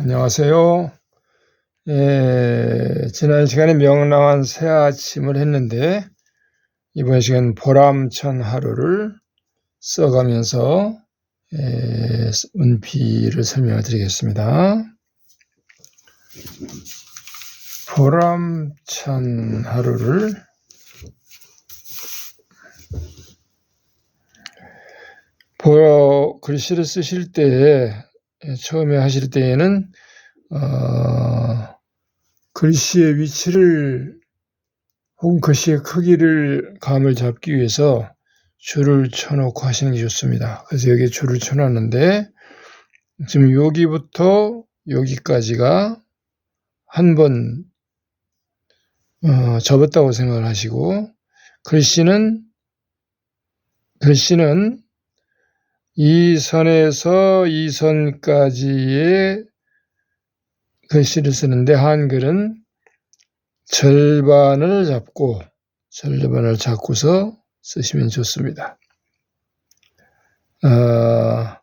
안녕하세요. 예, 지난 시간에 명랑한 새 아침을 했는데, 이번 시간 보람찬 하루를 써가면서, 예, 은피를 설명을 드리겠습니다. 보람찬 하루를 보 글씨를 쓰실 때 예, 처음에 하실 때에는 어, 글씨의 위치를 혹은 글씨의 크기를 감을 잡기 위해서 줄을 쳐놓고 하시는 게 좋습니다. 그래서 여기에 줄을 쳐놨는데 지금 여기부터 여기까지가 한번 어, 접었다고 생각을 하시고 글씨는 글씨는 이 선에서 이 선까지의 글씨를 쓰는데 한글은 절반을 잡고 절반을 잡고서 쓰시면 좋습니다. 어,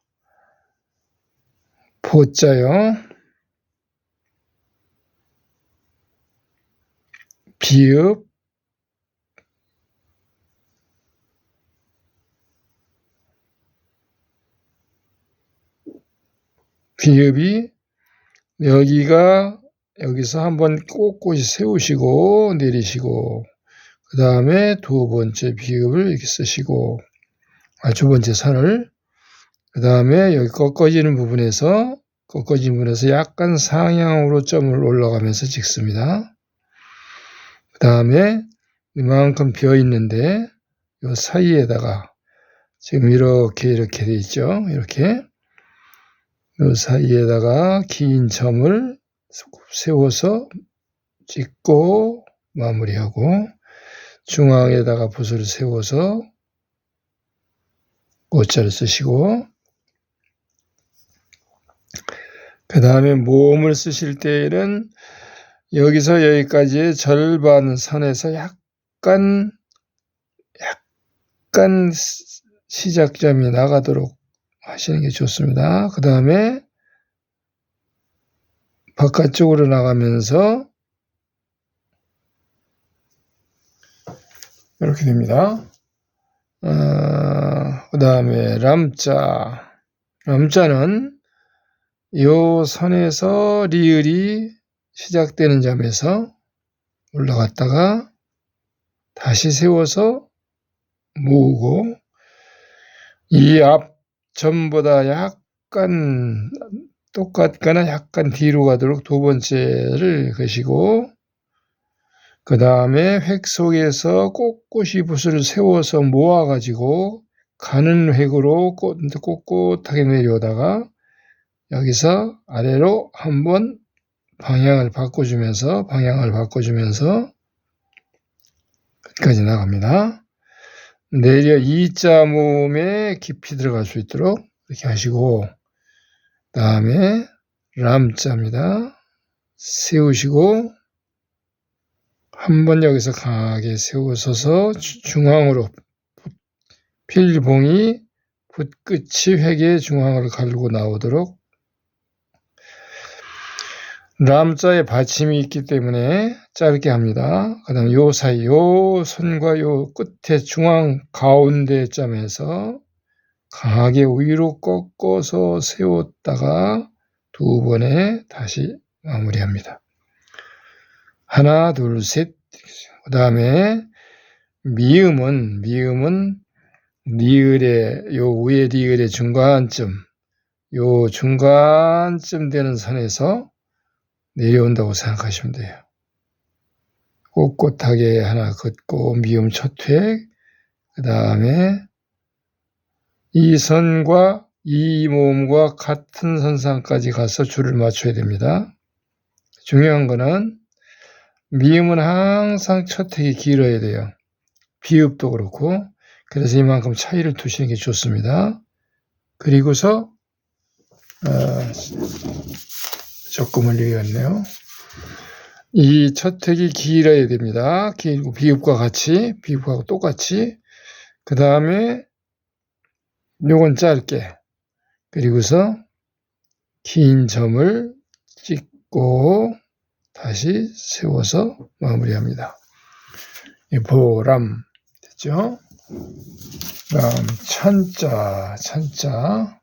보자요. 비읍 비읍이 여기가 여기서 한번 꼿꼿이 세우시고 내리시고 그 다음에 두 번째 비읍을 이렇게 쓰시고 아, 두 번째 선을 그 다음에 여기 꺾어지는 부분에서 꺾어지는 부분에서 약간 상향으로 점을 올라가면서 찍습니다. 그 다음에 이만큼 비어 있는데 이 사이에다가 지금 이렇게 이렇게 돼 있죠. 이렇게 이 사이에다가 긴 점을 세워서 찍고 마무리하고 중앙에다가 붓을 세워서 옷자를 쓰시고 그 다음에 모음을 쓰실 때에는 여기서 여기까지의 절반 선에서 약간 약간 시작점이 나가도록 하시는 게 좋습니다. 그 다음에 바깥쪽으로 나가면서 이렇게 됩니다. 어, 그 다음에 람자. 람자는 이 선에서 리을이 시작되는 점에서 올라갔다가 다시 세워서 모으고 이 앞 전보다 약간 똑같거나 약간 뒤로 가도록 두 번째를 그시고 그 다음에 획 속에서 꼿꼿이 붓을 세워서 모아가지고 가는 획으로 꼿꼿하게 내려오다가 여기서 아래로 한번 방향을 바꿔주면서 방향을 바꿔주면서 끝까지 나갑니다. 내려 이자 모음에 깊이 들어갈 수 있도록 이렇게 하시고 다음에 람자입니다. 세우시고 한 번 여기서 강하게 세우셔서 중앙으로 필봉이 붓끝이 회계 중앙으로 갈고 나오도록 람자에 받침이 있기 때문에 짧게 합니다. 그 다음 요 사이, 요 선과 요 끝에 중앙 가운데 점에서 강하게 위로 꺾어서 세웠다가 두 번에 다시 마무리합니다. 하나, 둘, 셋. 그 다음에 미음은, 미음은 리을의, 요 위에 리을의 중간쯤, 요 중간쯤 되는 선에서 내려온다고 생각하시면 돼요. 꼿꼿하게 하나 긋고 미음 첫 획, 그 다음에 이 선과 이 모음과 같은 선상까지 가서 줄을 맞춰야 됩니다. 중요한 거는 미음은 항상 첫 획이 길어야 돼요. 비읍도 그렇고 그래서 이만큼 차이를 두시는 게 좋습니다. 그리고서 어, 조금 흘리겠네요. 이 첫택이 길어야 됩니다. 길고 비읍과 같이, 비읍하고 똑같이. 그 다음에 요건 짧게. 그리고서 긴 점을 찍고 다시 세워서 마무리합니다. 이 보람 됐죠? 다음 찬자 찬자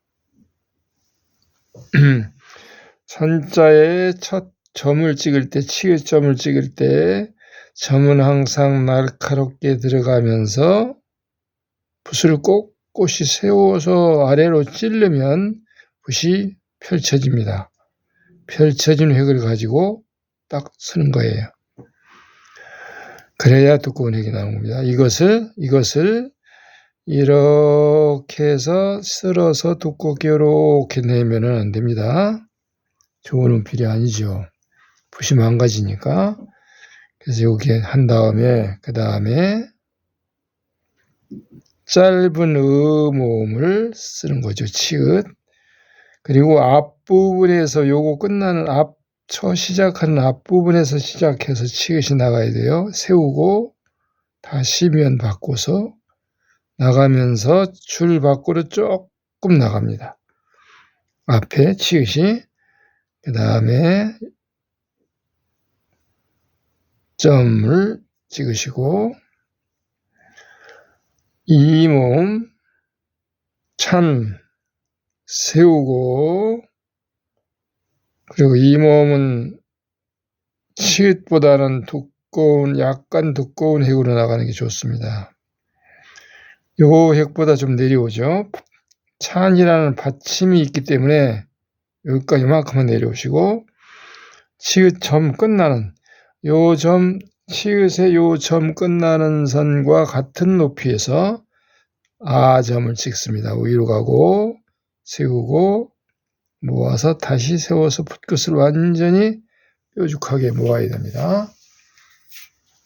찬자의 첫 점을 찍을 때 치읓점을 찍을 때 점은 항상 날카롭게 들어가면서 붓을 꼿꼿이 세워서 아래로 찌르면 붓이 펼쳐집니다. 펼쳐진 획을 가지고 딱 쓰는 거예요. 그래야 두꺼운 획이 나온 겁니다. 이것을 이것을 이렇게 해서 쓸어서 두껍게 이렇게 내면은 안 됩니다. 좋은 운필이 아니죠. 붓이 망가지니까. 그래서 여기 한 다음에 그 다음에 짧은 음음을 쓰는 거죠. 치읓. 그리고 앞부분에서 요거 끝나는 앞, 쳐 시작하는 앞부분에서 시작해서 치읓이 나가야 돼요. 세우고 다시 면 바꿔서 나가면서 줄 밖으로 조금 나갑니다. 앞에 치읓이 그 다음에 점을 찍으시고 이 몸 찬 세우고 그리고 이 몸은 치읓보다는 두꺼운 약간 두꺼운 핵으로 나가는 게 좋습니다. 요 핵보다 좀 내려오죠. 찬이라는 받침이 있기 때문에 여기까지 만큼만 내려오시고 치읓 점 끝나는 요 점, 치읓의 요 점 끝나는 선과 같은 높이에서 아점을 찍습니다. 위로 가고 세우고 모아서 다시 세워서 붓끝을 완전히 뾰족하게 모아야 됩니다.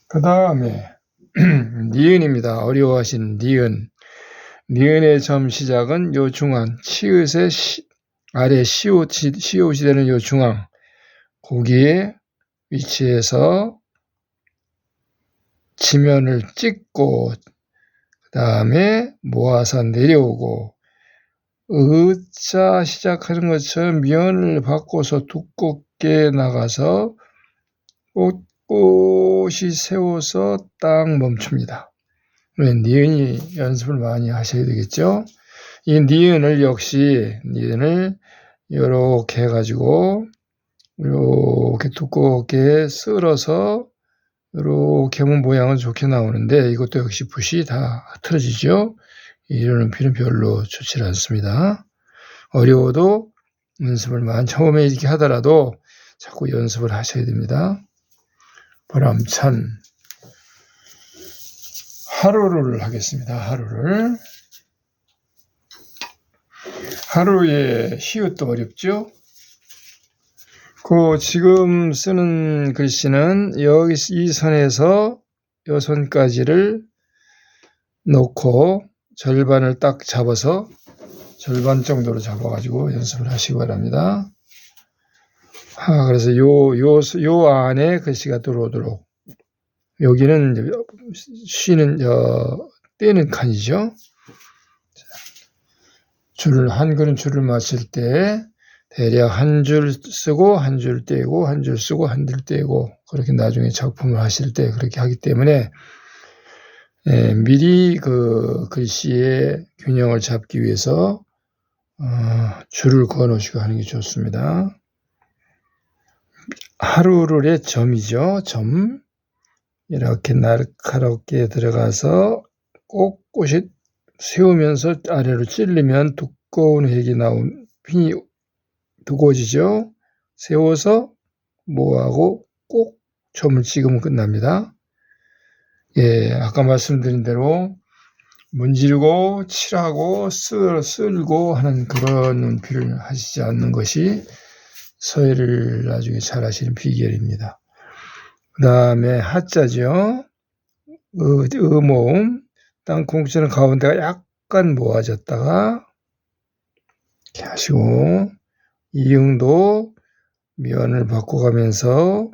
그 다음에 니은입니다. 어려워하신 니은. 니은의 점 시작은 요 중앙, 치읓의 시, 아래 시옷이 되는 요 중앙, 거기에 위치해서 지면을 찍고 그 다음에 모아서 내려오고 의자 시작하는 것처럼 면을 바꿔서 두껍게 나가서 꼿꼿이 세워서 딱 멈춥니다. 니은이 연습을 많이 하셔야 되겠죠. 이 니은을 역시 니은을 이렇게 해가지고 이렇게 두껍게 쓸어서 이렇게 하면 모양은 좋게 나오는데 이것도 역시 붓이 다 흐트러지죠. 이러는 필은 별로 좋지 않습니다. 어려워도 연습을 많이 처음에 이렇게 하더라도 자꾸 연습을 하셔야 됩니다. 보람찬 하루를 하겠습니다. 하루를 하루에 시옷도 어렵죠. 그 지금 쓰는 글씨는 여기 이 선에서 요 선까지를 놓고 절반을 딱 잡아서 절반 정도로 잡아가지고 연습을 하시기 바랍니다. 아, 그래서 요, 요, 요 안에 글씨가 들어오도록. 여기는 쉬는, 어, 떼는 칸이죠. 줄을, 한글은 줄을 마칠 때 대략 한 줄 쓰고 한 줄 떼고 한 줄 쓰고 한 줄 떼고 그렇게 나중에 작품을 하실 때 그렇게 하기 때문에 예, 미리 그 글씨의 균형을 잡기 위해서 어, 줄을 그어 놓으시고 하는 게 좋습니다. 하루를의 점이죠. 점 이렇게 날카롭게 들어가서 꼿꼿이 세우면서 아래로 찔리면 두꺼운 획이 나온 핀이 두고지죠. 세워서 뭐하고 꼭 점을 찍으면 끝납니다. 예, 아까 말씀드린 대로 문지르고 칠하고 쓸, 쓸고 하는 그런 눈필을 하시지 않는 것이 서예를 나중에 잘 하시는 비결입니다. 그 다음에 하자죠. 의, 의모음. 땅콩처럼 가운데가 약간 모아졌다가 이렇게 하시고 이응도 면을 바꿔가면서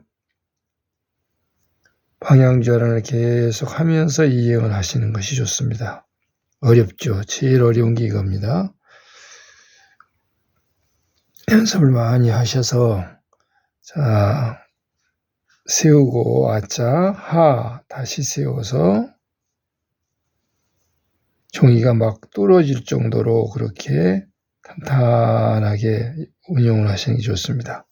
방향 전환을 계속 하면서 이행을 하시는 것이 좋습니다. 어렵죠. 제일 어려운 게 이겁니다. 연습을 많이 하셔서 자, 세우고 아자, 하, 다시 세워서 종이가 막 떨어질 정도로 그렇게 탄탄하게 운용을 하시는 게 좋습니다.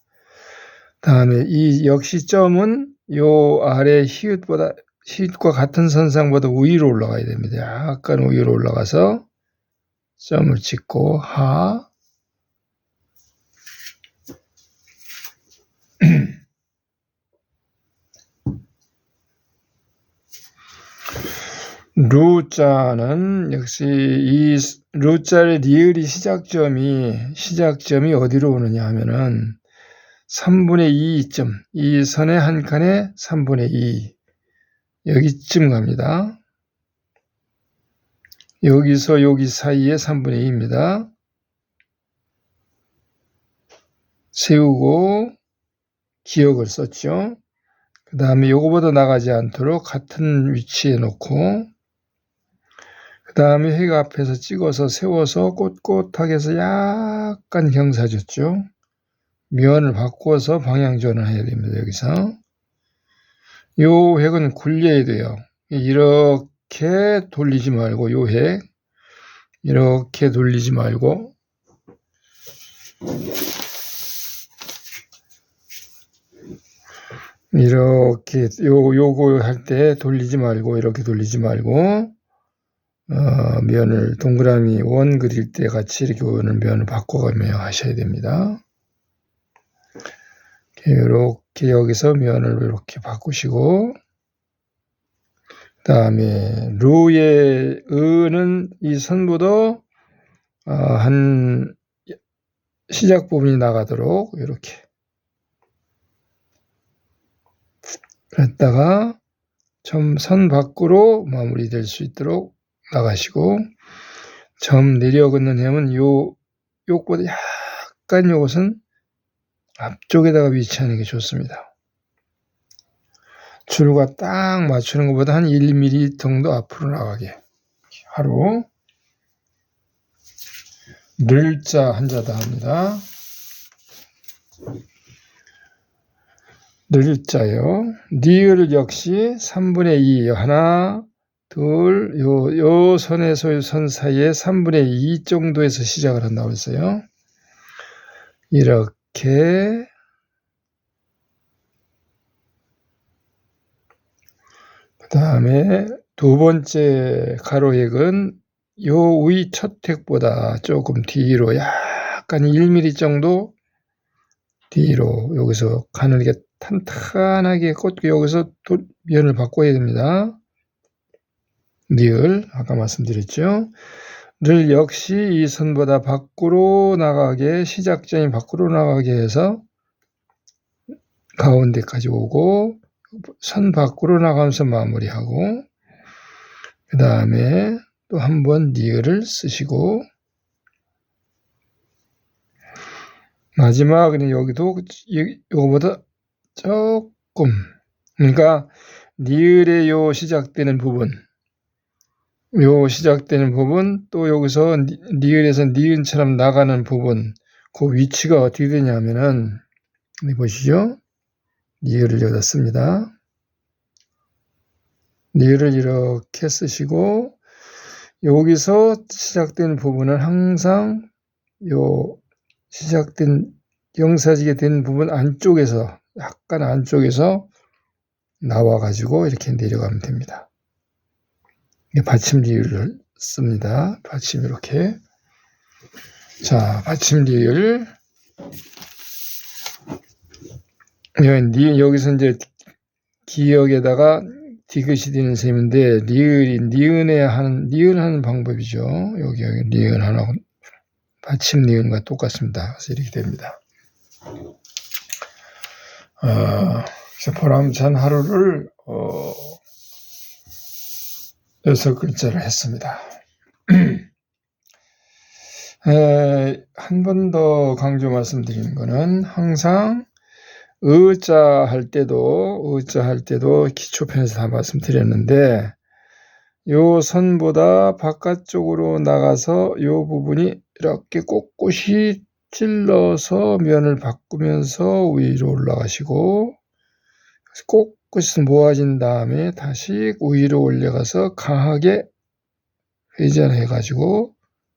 다음에 이 역시점은 요 아래 히읗보다 히읗과 같은 선상보다 위로 올라가야 됩니다. 약간 위로 올라가서 점을 찍고 하 루자는 역시 이 루자의 리을이 시작점이 시작점이 어디로 오느냐 하면은 3분의 2점 이 선의 한 칸에 3분의 2 여기쯤 갑니다. 여기서 여기 사이에 3분의 2입니다. 세우고 기억을 썼죠. 그 다음에 요거보다 나가지 않도록 같은 위치에 놓고 그 다음에 해가 앞에서 찍어서 세워서 꼿꼿하게 해서 약간 경사 줬죠. 면을 바꿔서 방향 전환해야 됩니다. 여기서 요 획은 굴려야 돼요. 이렇게 돌리지 말고 요 획 이렇게 돌리지 말고 이렇게 요 요거 할 때 돌리지 말고 이렇게 돌리지 말고 어, 면을 동그라미 원 그릴 때 같이 이렇게 오는 면을 바꿔가며 하셔야 됩니다. 이렇게 여기서 면을 이렇게 바꾸시고 그 다음에 루의 의는 이 선보다 어, 한 시작 부분이 나가도록 이렇게 그랬다가 점선 밖으로 마무리될 수 있도록 나가시고 점 내려 긋는 햄은 요 요것보다 약간 요것은 앞쪽에다가 위치하는 게 좋습니다. 줄과 딱 맞추는 것보다 한 1, 2mm 정도 앞으로 나가게 하루 늘자 한자다 합니다. 늘자요. 니을 역시 3분의 2 하나 둘, 요, 요 선에서 선 사이에 3분의 2 정도에서 시작을 한다고 했어요. 이렇게 그 다음에 두 번째 가로획은 요 위첫 획보다 조금 뒤로 약간 1mm 정도 뒤로 여기서 가늘게 탄탄하게 꽂고 여기서 면을 바꿔야 됩니다. 니을 아까 말씀드렸죠. 를 역시 이 선보다 밖으로 나가게 시작점이 밖으로 나가게 해서 가운데까지 오고 선 밖으로 나가면서 마무리하고 그 다음에 또 한 번 니을을 쓰시고 마지막은 여기도 이거보다 조금 그러니까 니을의 요 시작되는 부분 요 시작되는 부분 또 여기서 니은에서 니은처럼 나가는 부분 그 위치가 어떻게 되냐면은 보시죠. 니을을 여기다 씁니다. 니을을 이렇게 쓰시고 여기서 시작된 부분은 항상 요 시작된 영사지게 된 부분 안쪽에서 약간 안쪽에서 나와 가지고 이렇게 내려가면 됩니다. 받침 리을을 씁니다. 받침 이렇게. 자, 받침 리을. 여기서 이제 기역에다가 디귿이 되는 셈인데 리을이 니은에 하는 니은 하는 방법이죠. 여기 여기 니은 하나 받침 니은과 똑같습니다. 그래서 이렇게 됩니다. 어, 그래서 보람찬 하루를 어, 여섯 글자를 했습니다. 한 번 더 강조 말씀드리는 것은 항상 의자 할 때도 의자 할 때도 기초편에서 다 말씀드렸는데 요 선보다 바깥쪽으로 나가서 요 부분이 이렇게 꼿꼿이 찔러서 면을 바꾸면서 위로 올라가시고 꼿 꼿이 모아진 다음에 다시 위로 올려가서 강하게 회전해 가지고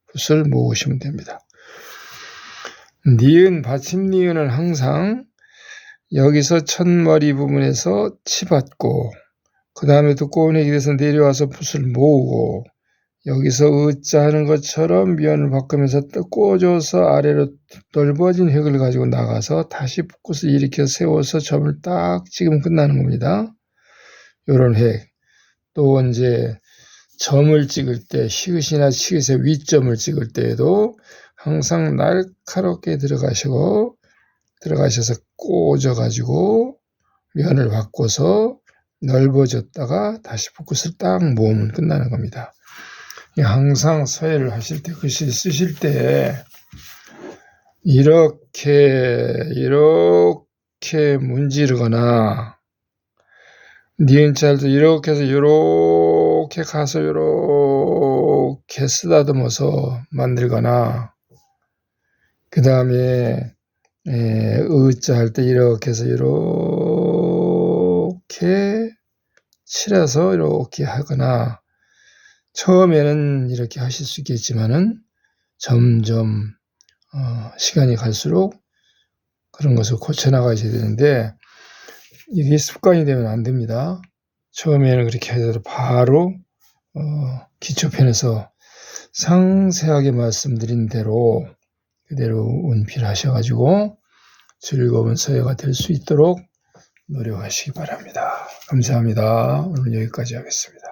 붓을 모으시면 됩니다. 니은 받침 니은은 항상 여기서 첫머리 부분에서 치받고 그 다음에 두꺼운 길에서 내려와서 붓을 모으고 여기서 으자 하는 것처럼 면을 바꾸면서 또 꽂아서 아래로 넓어진 획을 가지고 나가서 다시 붓을 일으켜 세워서 점을 딱 찍으면 끝나는 겁니다. 요런 획. 또 이제 점을 찍을 때 시읒이나 치읒의 위점을 찍을 때에도 항상 날카롭게 들어가시고 들어가셔서 꽂아 가지고 면을 바꿔서 넓어졌다가 다시 붓을 딱 모으면 끝나는 겁니다. 항상 서예를 하실 때 글씨 쓰실 때 이렇게 이렇게 문지르거나 니은자도 이렇게 해서 이렇게 가서 이렇게 쓰다듬어서 만들거나 그 다음에 의자 할 때 이렇게 해서 이렇게 칠해서 이렇게 하거나 처음에는 이렇게 하실 수 있겠지만은 점점 어, 시간이 갈수록 그런 것을 고쳐 나가셔야 되는데 이게 습관이 되면 안 됩니다. 처음에는 그렇게 하더라도 바로 어, 기초편에서 상세하게 말씀드린 대로 그대로 운필 하셔가지고 즐거운 서예가 될 수 있도록 노력하시기 바랍니다. 감사합니다. 오늘 여기까지 하겠습니다.